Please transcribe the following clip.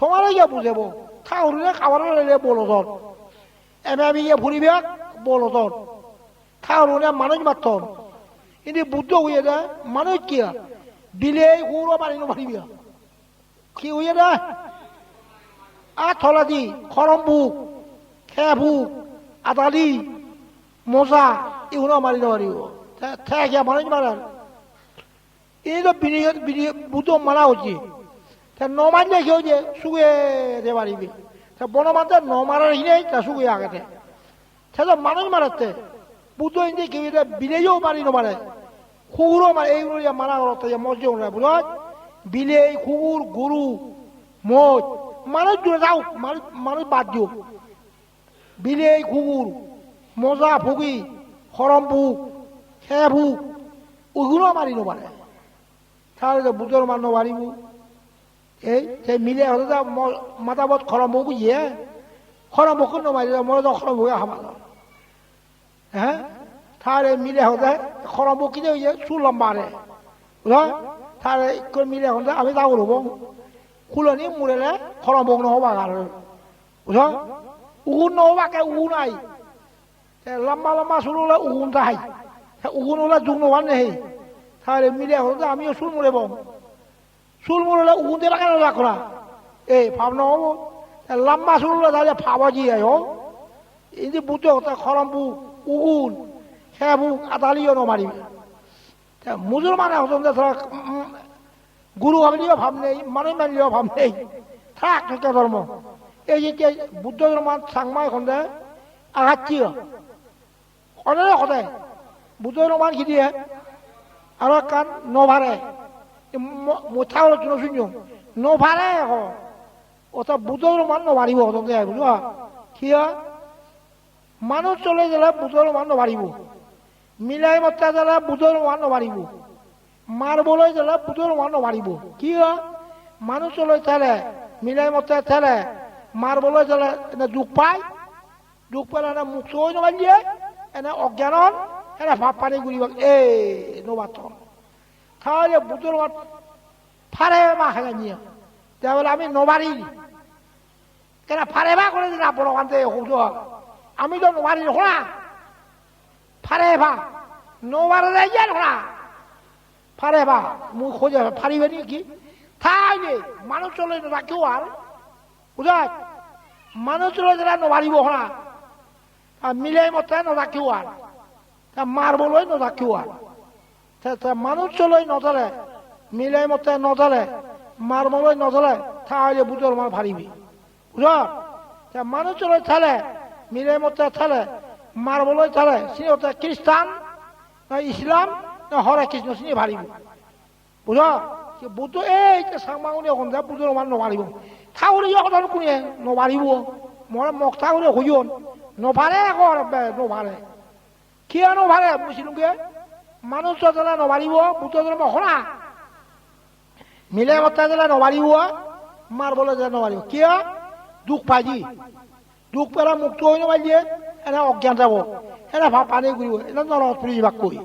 তোমার ইয়ে বুঝাব থাউরিলে খাবার লাইলে বলো তোর এমে আমি ইয়ে ফুরিবে বলো তোর থাউরুনে মানুষ মাত্তন কিন্তু বুদ্ধ হইয়ে দেয় মানুষ কি বিলে হুড়ো মারি মারিবি কি হইয়ে দি, খরম বুক, খেয়া বুক আদালি মজা, এগুলো মারি মারিব ঠেকিয়া মানুষ মারার। এই তো বিনিয়োগ, বুদ্ধ মারা হচ্ছে। তা ন মারলে কি হচ্ছে শুয়ে দে পারিবি তা বন মারতে ন মারার হি নেই তা শুয়ে আগেতে সে তো মানুষ মারাতে, বুদ্ধ ইন্দি কেউ এটা বিলেও মারি নমারে, কুকুরও মারে যে মারা হতো যে মজ্জ বুঝল বিলে কুকুর, গরু মোজ মানুষ জুড়ে যাও, মানুষ মানুষ বাদ দিও। বিলে কুকুর, মজা, ফুকি, হরম বুক খেয়ে বুক ওগুলো মারি নমারে। তাহলে বুদ্ধর মান নমারিব। এই, সেই মিলে যা মাতাবত খরম বুক ইয়ে খরম বুক নমারি মরে তো খরম বুকে হামাল হ্যাঁ তাহলে মিলে হতে খরম বুক কিনে ইয়ে চুল লম্বারে বুঝল তাহলে করে মিলে হতে আমি যাব রব খুলনি মুরেলে খরম বুক নহবা আর বুঝল উগুন নহবাকে উগুন আই লম্বা লম্বা চুল হলে উগুন তাহাই উগুন হলে যুগ নোহান নেই তাহলে মিলে হতে আমিও চুল মুড়ে বম চুল মুড়লে উগুন দিয়ে কেন রাখলা এই ভাব নহব লম্বা চুল হলে তাহলে ভাবা জি আই হ। এই যে বুঝতে হতে খরম বুক উগুন হ্যাঁ বুক আদালিও নমারিবে মুসলমান এখন ধরক গুরু ভাবলিও ভাব নেই মানুষ মানলিও ভাব নেই। থাক একটা ধর্ম। এই যে বুদ্ধ ধর্ম চাংমা এখন দে আঘাত কি সদায় বুদ্ধ ধর্ম কি দিয়ে? আৰু কাণ নভাৰে মুঠা আলোচনা শুনিও? নভাৰে আকৌ অত বুদ্ধ ধৰ্ম নভাৰিব সদায় বুঝো কি মানুষ চলে গেলে বুধর মান বাড়িব মিলাই মত্তা গেলে বুধর মান বাড়িব মারবলৈ গেলে বুধর মান বাড়িব কি মানুষ চলে থেলে মিলাই মত্তা থেলে মারবলৈ গেলে এনে দুখ পায়। দুখ পালে এনে মুখ চৈ নমাই দিয়ে। এনে অজ্ঞানত, এনে ভাব পানী ঘূৰিব এই, নবাতন। তাহলে মাত ফারে মা খেলে নিয়ে, তাহলে আমি নবারি। কেন ফারে বা করে দিন আপনার আমি তো নোবারি নোখোলা ফারে ভা নোবারে যাই নোখোলা ফারে ভা মুখ খোঁজে ফারিবে নাকি ঠাই নেই মানুষ চলে রাখিও আর। বুঝাই মানুষ চলে যারা নোবারিব হলা মিলাই মতে নরাখিও আর। মারবলৈ নরাখিও আর। মানুষ চলে নধরে মিলাই মতে মারবলৈ নধরে তাহলে বুঝর মার ফারিবি বুঝ? মানুষ চলে থালে মিলাই মতে থালে মারবলৈ থালে সিহঁতে খ্ৰীষ্টান ইছলাম না হৰে কৃষ্ণ চিনি ভাৰিব বুঝ? বুদ্ধ এই চাংমাঙনি যা বুদ্ধ মান নমাৰিব থাউৰি অকণ কোনে? নমাৰিব মই মোক থাউৰি হইন নভাৰে আকৌ নভাৰে কিয় নভাৰে মুচিলোকে মানুহ চলে নমাৰিব বুদ্ধ ধৰ্ম শুনা মিলে কথা দিলে নবাৰিব মাৰিবলৈ যে নমাৰিব কিয়? দুখ পাই দি দুখ পেলা মুক্ত হৈ দিয়ে এনে অজ্ঞান যাব। এনে পানী ঘূৰিব এনে নৰকত ফুৰি যাবাক কৈ।